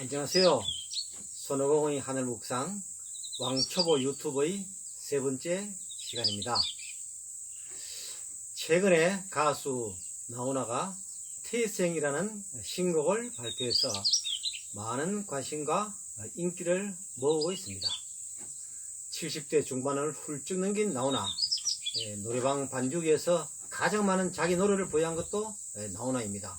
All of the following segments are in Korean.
안녕하세요. 손오공의 하늘 묵상 왕초보 유튜브의 세 번째 시간입니다. 최근에 가수 나훈아가 태생이라는 신곡을 발표해서 많은 관심과 인기를 모으고 있습니다. 70대 중반을 훌쩍 넘긴 나훈아 예, 노래방 반주기에서 가장 많은 자기 노래를 보유한 것도 예, 나훈아입니다.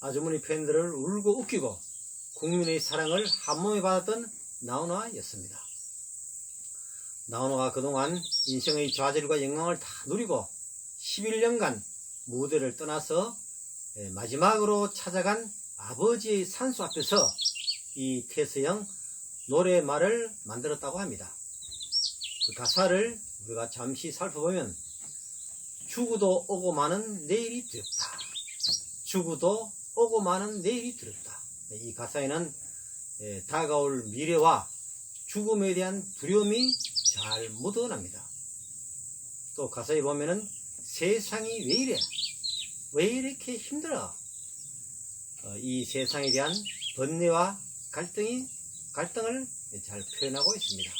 아주머니 팬들을 울고 웃기고 국민의 사랑을 한몸에 받았던 나훈아였습니다. 나훈아가 그동안 인생의 좌절과 영광을 다 누리고 11년간 무대를 떠나서 예, 마지막으로 찾아간 아버지의 산수 앞에서 이 태서형 노래말을 만들었다고 합니다. 그 가사를 우리가 잠시 살펴보면 죽어도 오고 마는 내일이 두렵다. 죽어도 오고 마는 내일이 두렵다. 이 가사에는 예, 다가올 미래와 죽음에 대한 두려움이 잘 묻어납니다. 또 가사에 보면은 세상이 왜 이래? 왜 이렇게 힘들어? 어, 이 세상에 대한 번뇌와 갈등이 갈등을 잘 표현하고 있습니다.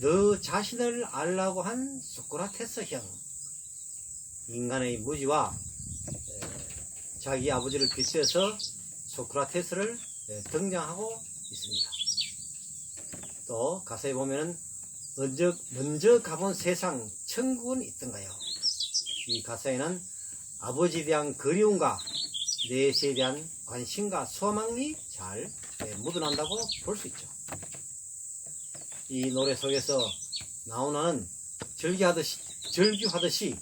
너 자신을 알라고 한 소크라테스형 인간의 무지와 에, 자기 아버지를 빗대서 소크라테스를 에, 등장하고 있습니다. 또 가사에 보면은 먼저, 먼저 가본 세상 천국은 있던가요? 이 가사에는 아버지에 대한 그리움과 내세에 대한 관심과 소망이 잘 에, 묻어난다고 볼 수 있죠. 이 노래 속에서 나오나는 절규하듯이, 절규하듯이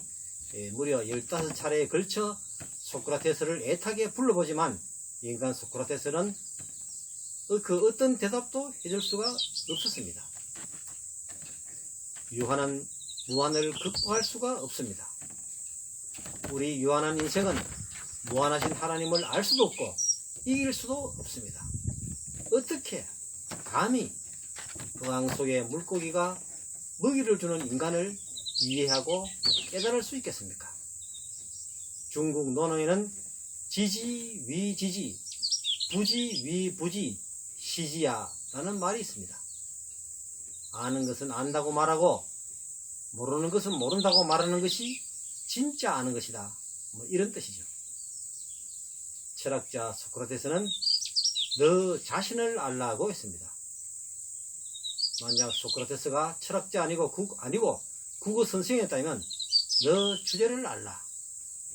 에, 무려 15차례에 걸쳐 소크라테스를 애타게 불러보지만 인간 소크라테스는 어, 그 어떤 대답도 해줄 수가 없었습니다. 유한한 무한을 극복할 수가 없습니다. 우리 유한한 인생은 무한하신 하나님을 알 수도 없고 이길 수도 없습니다. 어떻게 감히 어항 속에 물고기가 먹이를 주는 인간을 이해하고 깨달을 수 있겠습니까? 중국 논어에는 지지 위 지지, 부지 위 부지, 시지야 라는 말이 있습니다. 아는 것은 안다고 말하고 모르는 것은 모른다고 말하는 것이 진짜 아는 것이다. 뭐 이런 뜻이죠. 철학자 소크라테스는 너 자신을 알라고 했습니다. 만약 소크라테스가 철학자 아니고 국, 아니고 국어 선생이었다면 너 주제를 알라.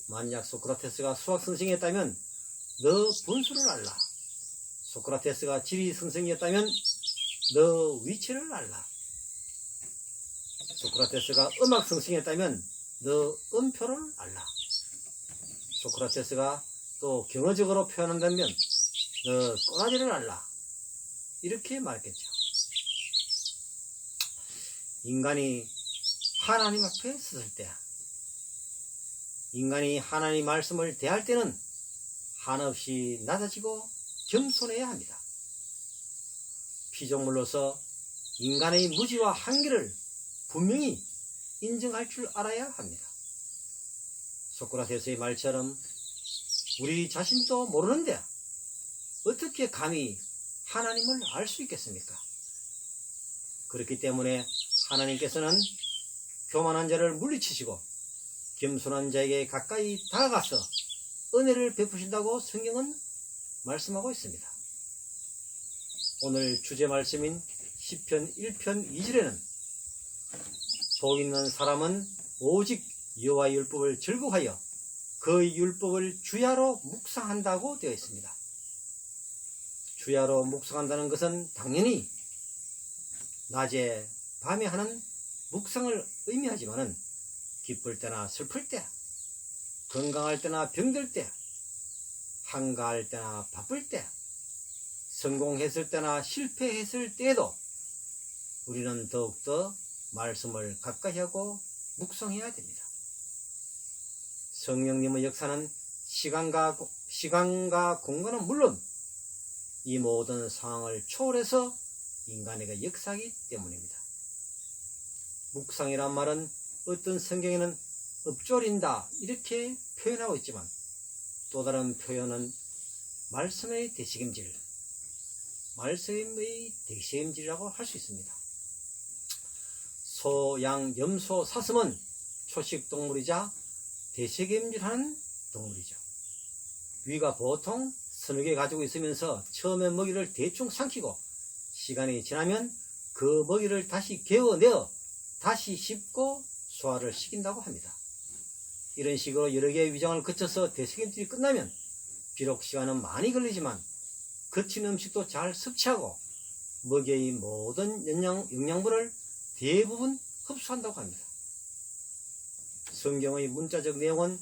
만약 소크라테스가 수학 선생이었다면 너 분수를 알라. 소크라테스가 지리 선생이었다면 너 위치를 알라. 소크라테스가 음악 선생이었다면 너 음표를 알라. 소크라테스가 또 경어적으로 표현한다면 너 꼬라지를 알라. 이렇게 말했겠죠. 인간이 하나님 앞에 섰을 때, 인간이 하나님 말씀을 대할 때는 한없이 낮아지고 겸손해야 합니다. 피조물로서 인간의 무지와 한계를 분명히 인정할 줄 알아야 합니다. 소크라테스의 말처럼 우리 자신도 모르는데 어떻게 감히 하나님을 알 수 있겠습니까? 그렇기 때문에 하나님께서는 교만한 자를 물리치시고 겸손한 자에게 가까이 다가가서 은혜를 베푸신다고 성경은 말씀하고 있습니다. 오늘 주제 말씀인 10편 1편 2절에는 복 있는 사람은 오직 여호와의 율법을 즐거워하여 그 율법을 주야로 묵상한다고 되어 있습니다. 주야로 묵상한다는 것은 당연히 낮에 밤에 하는 묵상을 의미하지만은 기쁠 때나 슬플 때, 건강할 때나 병들 때, 한가할 때나 바쁠 때, 성공했을 때나 실패했을 때에도 우리는 더욱더 말씀을 가까이 하고 묵상해야 됩니다. 성령님의 역사는 시간과, 시간과 공간은 물론 이 모든 상황을 초월해서 인간에게 역사하기 때문입니다. 묵상이란 말은 어떤 성경에는 읊조린다 이렇게 표현하고 있지만 또 다른 표현은 말씀의 대식임질 말씀의 대시임질이라고 할 수 있습니다. 소, 양, 염소, 사슴은 초식 동물이자 대책임질하는 동물이죠. 위가 보통 개 가지고 있으면서 처음에 먹이를 대충 삼키고 시간이 지나면 그 먹이를 다시 개어내어 다시 씹고 소화를 시킨다고 합니다. 이런 식으로 여러 개의 위장을 거쳐서 대책임질이 끝나면 비록 시간은 많이 걸리지만 거친 음식도 잘 섭취하고 먹이의 모든 영양, 영양분을 대부분 흡수한다고 합니다. 성경의 문자적 내용은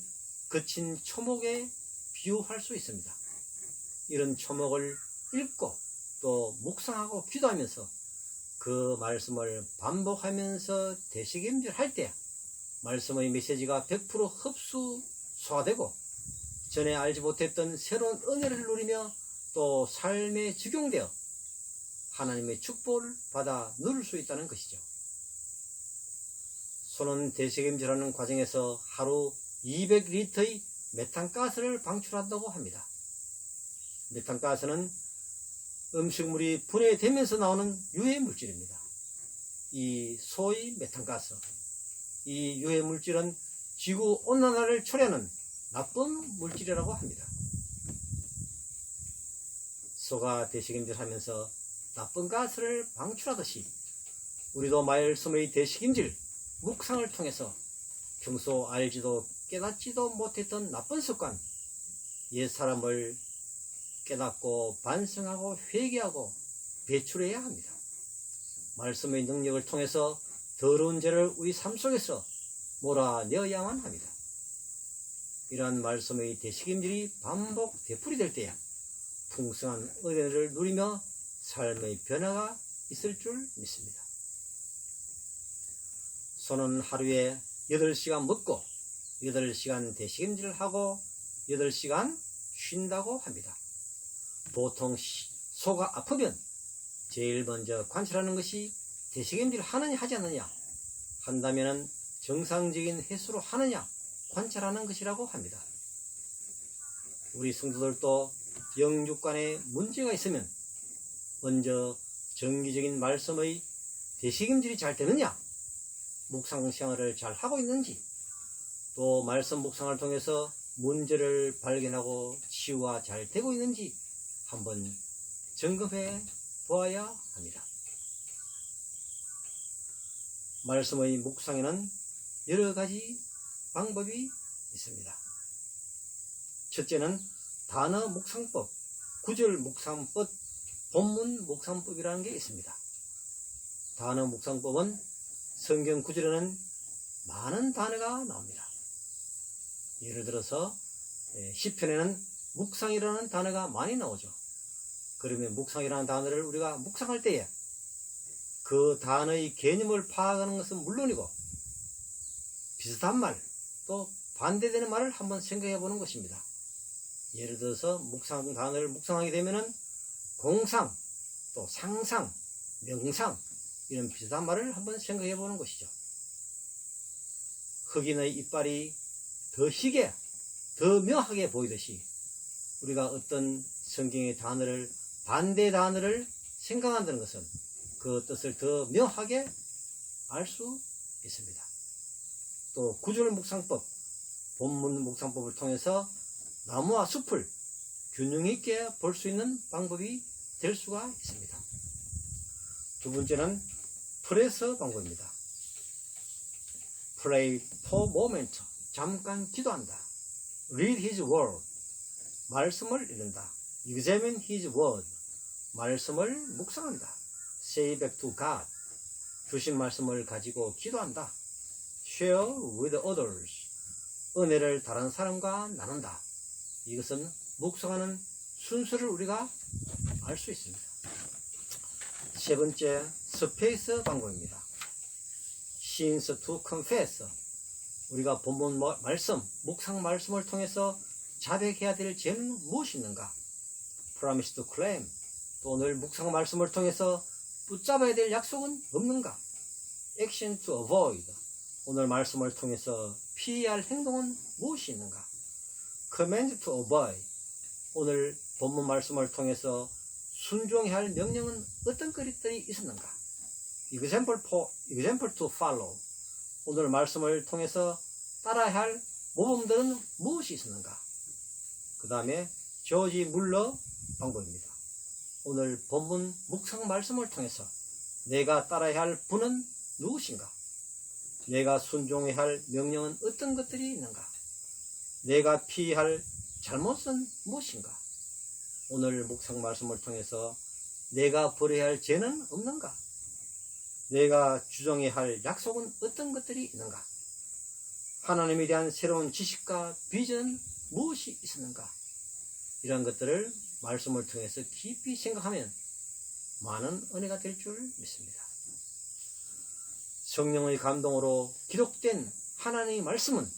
거친 초목에 비유할 수 있습니다. 이런 초목을 읽고 또 묵상하고 기도하면서 그 말씀을 반복하면서 대식임질 할 때 말씀의 메시지가 100% 흡수 소화되고 전에 알지 못했던 새로운 은혜를 누리며 또 삶에 적용되어 하나님의 축복을 받아 누릴 수 있다는 것이죠. 소는 대식임질하는 과정에서 하루 200리터의 메탄가스를 방출한다고 합니다. 메탄가스는 음식물이 분해되면서 나오는 유해 물질입니다. 이 소의 메탄가스, 이 유해 물질은 지구 온난화를 초래하는 나쁜 물질이라고 합니다. 소가 대식임질 하면서 나쁜 가스를 방출하듯이 우리도 말씀의 대식임질, 묵상을 통해서 평소 알지도 깨닫지도 못했던 나쁜 습관, 옛 사람을 깨닫고 반성하고 회개하고 배출해야 합니다. 말씀의 능력을 통해서 더러운 죄를 우리 삶 속에서 몰아내어야만 합니다. 이러한 말씀의 대식임들이 반복 되풀이 될 때야 풍성한 은혜를 누리며 삶의 변화가 있을 줄 믿습니다. 소는 하루에 8시간 먹고 8시간 대식임질을 하고 8시간 쉰다고 합니다. 보통 시- 소가 아프면 제일 먼저 관찰하는 것이 대식임질 하느냐 하지 않느냐 한다면 정상적인 횟수로 하느냐 관찰하는 것이라고 합니다. 우리 성도들도 영육간에 문제가 있으면 먼저 정기적인 말씀의 대식임질이 잘 되느냐 묵상 생활을 잘 하고 있는지 또 말씀 묵상을 통해서 문제를 발견하고 치유가 잘 되고 있는지 한번 점검해 보아야 합니다. 말씀의 묵상에는 여러 가지 방법이 있습니다. 첫째는 단어 묵상법, 구절 묵상법, 본문 묵상법이라는 게 있습니다. 단어 묵상법은 성경 구절에는 많은 단어가 나옵니다. 예를 들어서 예, 시편에는 묵상이라는 단어가 많이 나오죠. 그러면 묵상이라는 단어를 우리가 묵상할 때에 그 단어의 개념을 파악하는 것은 물론이고 비슷한 말, 또 반대되는 말을 한번 생각해 보는 것입니다. 예를 들어서 묵상 단어를 묵상하게 되면은 공상, 또 상상, 명상 이런 비슷한 말을 한번 생각해 보는 것이죠. 흑인의 이빨이 더 희게, 더 명하게 보이듯이 우리가 어떤 성경의 단어를 반대 단어를 생각한다는 것은 그 뜻을 더 명하게 알 수 있습니다. 또 구절 묵상법, 본문 묵상법을 통해서 나무와 숲을 균형 있게 볼 수 있는 방법이 될 수가 있습니다. 두 번째는 프레서 방법입니다. Pray for moment. 잠깐 기도한다. Read His Word. 말씀을 읽는다. Examine His Word. 말씀을 묵상한다. Say back to God. 주신 말씀을 가지고 기도한다. Share with others. 은혜를 다른 사람과 나눈다. 이것은 묵상하는 순서를 우리가 알 수 있습니다. 세 번째, 스페이스 방법입니다. Sins to confess. 우리가 본문 마- 말씀, 묵상 말씀을 통해서 자백해야 될 죄는 무엇이 있는가? Promise to claim. 또 오늘 묵상 말씀을 통해서 붙잡아야 될 약속은 없는가? Action to avoid. 오늘 말씀을 통해서 피해야 할 행동은 무엇이 있는가? Command to obey. 오늘 본문 말씀을 통해서 순종해야 할 명령은 어떤 것들이 있었는가? example, for, example to follow. 오늘 말씀을 통해서 따라야 할 모범들은 무엇이 있었는가? 그 다음에 조지 물러 방법입니다. 오늘 본문 묵상 말씀을 통해서 내가 따라야 할 분은 누구신가? 내가 순종해야 할 명령은 어떤 것들이 있는가? 내가 피해야 할 잘못은 무엇인가? 오늘 묵상 말씀을 통해서 내가 버려야 할 죄는 없는가? 내가 주정해야 할 약속은 어떤 것들이 있는가? 하나님에 대한 새로운 지식과 비전은 무엇이 있었는가? 이런 것들을 말씀을 통해서 깊이 생각하면 많은 은혜가 될 줄 믿습니다. 성령의 감동으로 기록된 하나님의 말씀은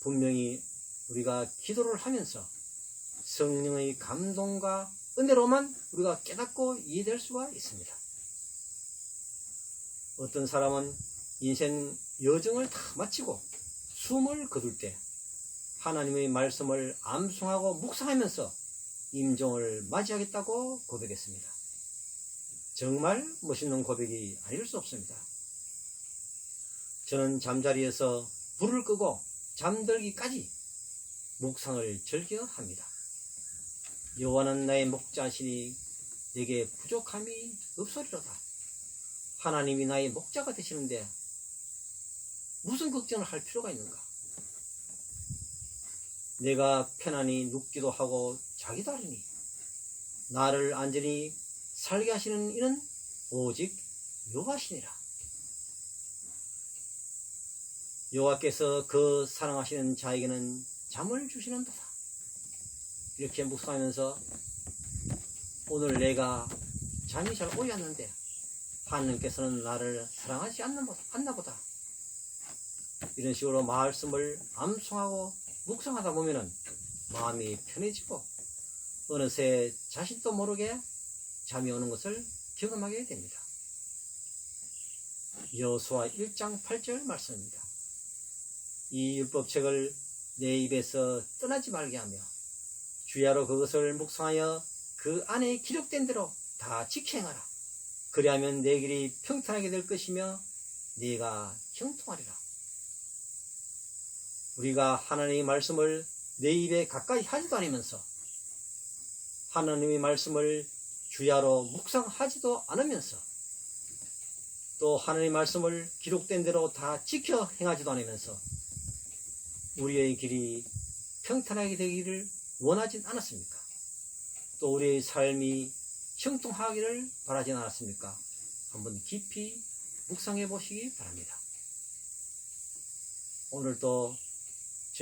분명히 우리가 기도를 하면서 성령의 감동과 은혜로만 우리가 깨닫고 이해될 수가 있습니다. 어떤 사람은 인생 여정을 다 마치고 숨을 거둘 때 하나님의 말씀을 암송하고 묵상하면서 임종을 맞이하겠다고 고백했습니다. 정말 멋있는 고백이 아닐 수 없습니다. 저는 잠자리에서 불을 끄고 잠들기까지 묵상을 즐겨 합니다. 여호와는 나의 목자시니 내게 부족함이 없으리로다. 하나님이 나의 목자가 되시는데 무슨 걱정을 할 필요가 있는가? 내가 편안히 눕기도 하고 자기도 하리니 나를 안전히 살게 하시는 이는 오직 여호와시니라. 여호와께서 그 사랑하시는 자에게는 잠을 주시는도다. 이렇게 묵상하면서 오늘 내가 잠이 잘 오지 않는데 하나님께서는 나를 사랑하지 않나 보다. 이런 식으로 말씀을 암송하고 묵상하다 보면은 마음이 편해지고 어느새 자신도 모르게 잠이 오는 것을 경험하게 됩니다. 여수와 1장 8절 말씀입니다. 이 율법책을 내 입에서 떠나지 말게 하며 주야로 그것을 묵상하여 그 안에 기록된 대로 다 지켜행하라. 그리하면 내 길이 평탄하게 될 것이며 네가 형통하리라. 우리가 하나님의 말씀을 내 입에 가까이 하지도 않으면서 하나님의 말씀을 주야로 묵상하지도 않으면서 또 하나님의 말씀을 기록된 대로 다 지켜 행하지도 않으면서 우리의 길이 평탄하게 되기를 원하진 않았습니까? 또 우리의 삶이 형통하기를 바라진 않았습니까? 한번 깊이 묵상해 보시기 바랍니다. 오늘도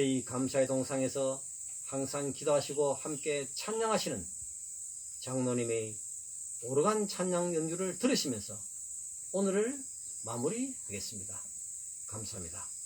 저희 감사의 동상에서 항상 기도하시고 함께 찬양하시는 장로님의 오르간 찬양 연주를 들으시면서 오늘을 마무리하겠습니다. 감사합니다.